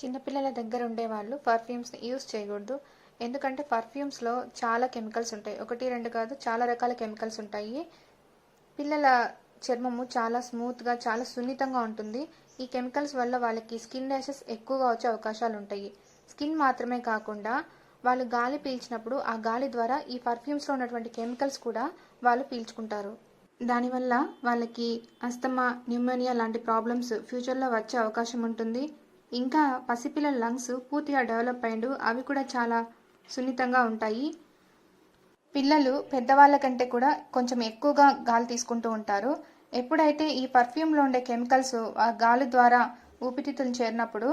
చిన్నపిల్లల దగ్గర ఉండే వాళ్ళు పర్ఫ్యూమ్స్ని యూస్ చేయకూడదు. ఎందుకంటే పర్ఫ్యూమ్స్లో చాలా కెమికల్స్ ఉంటాయి. ఒకటి రెండు కాదు చాలా రకాల కెమికల్స్ ఉంటాయి. పిల్లల చర్మము చాలా స్మూత్గా చాలా సున్నితంగా ఉంటుంది. ఈ కెమికల్స్ వల్ల వాళ్ళకి స్కిన్ ర్యాషెస్ ఎక్కువగా వచ్చే అవకాశాలు ఉంటాయి. స్కిన్ మాత్రమే కాకుండా వాళ్ళు గాలి పీల్చినప్పుడు ఆ గాలి ద్వారా ఈ పర్ఫ్యూమ్స్లో ఉన్నటువంటి కెమికల్స్ కూడా వాళ్ళు పీల్చుకుంటారు. దానివల్ల వాళ్ళకి అస్తమా న్యూమోనియా లాంటి ప్రాబ్లమ్స్ ఫ్యూచర్లో వచ్చే అవకాశం ఉంటుంది. ఇంకా పసిపిల్లల లంగ్స్ పూర్తిగా డెవలప్ అయిండు అవి కూడా చాలా సున్నితంగా ఉంటాయి. పిల్లలు పెద్దవాళ్ళ కంటే కూడా కొంచెం ఎక్కువగా గాలి తీసుకుంటూ ఉంటారు. ఎప్పుడైతే ఈ పర్ఫ్యూమ్లో ఉండే కెమికల్స్ ఆ గాలి ద్వారా ఊపిరితిత్తులు చేరినప్పుడు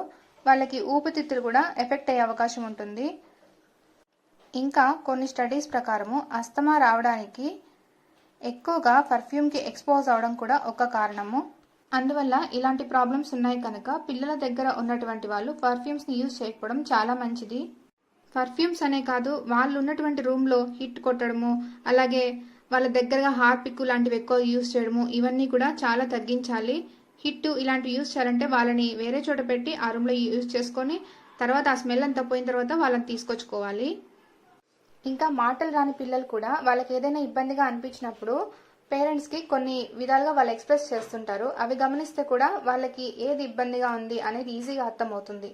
వాళ్ళకి ఊపిరితిత్తులు కూడా ఎఫెక్ట్ అయ్యే అవకాశం ఉంటుంది. ఇంకా కొన్ని స్టడీస్ ప్రకారము అస్తమా రావడానికి ఎక్కువగా పర్ఫ్యూమ్కి ఎక్స్పోజ్ అవడం కూడా ఒక కారణము. అందువల్ల ఇలాంటి ప్రాబ్లమ్స్ ఉన్నాయి కనుక పిల్లల దగ్గర ఉన్నటువంటి వాళ్ళు పర్ఫ్యూమ్స్ని యూజ్ చేయకపోవడం చాలా మంచిది. పర్ఫ్యూమ్స్ అనే కాదు వాళ్ళు ఉన్నటువంటి రూమ్లో హిట్ కొట్టడము అలాగే వాళ్ళ దగ్గరగా హార్పిక్ లాంటివి ఎక్కువ యూజ్ చేయడము ఇవన్నీ కూడా చాలా తగ్గించాలి. హిట్ ఇలాంటివి యూజ్ చేయాలంటే వాళ్ళని వేరే చోట పెట్టి ఆ రూమ్లో యూజ్ చేసుకొని తర్వాత ఆ స్మెల్ అంతా పోయిన తర్వాత వాళ్ళని తీసుకొచ్చుకోవాలి. ఇంకా మాటలు రాని పిల్లలు కూడా వాళ్ళకి ఏదైనా ఇబ్బందిగా అనిపించినప్పుడు పేరెంట్స్కి కొన్ని విధాలుగా వాళ్ళు ఎక్స్ప్రెస్ చేస్తుంటారు. అవి గమనిస్తే కూడా వాళ్ళకి ఏది ఇబ్బందిగా ఉంది అనేది ఈజీగా అర్థమవుతుంది.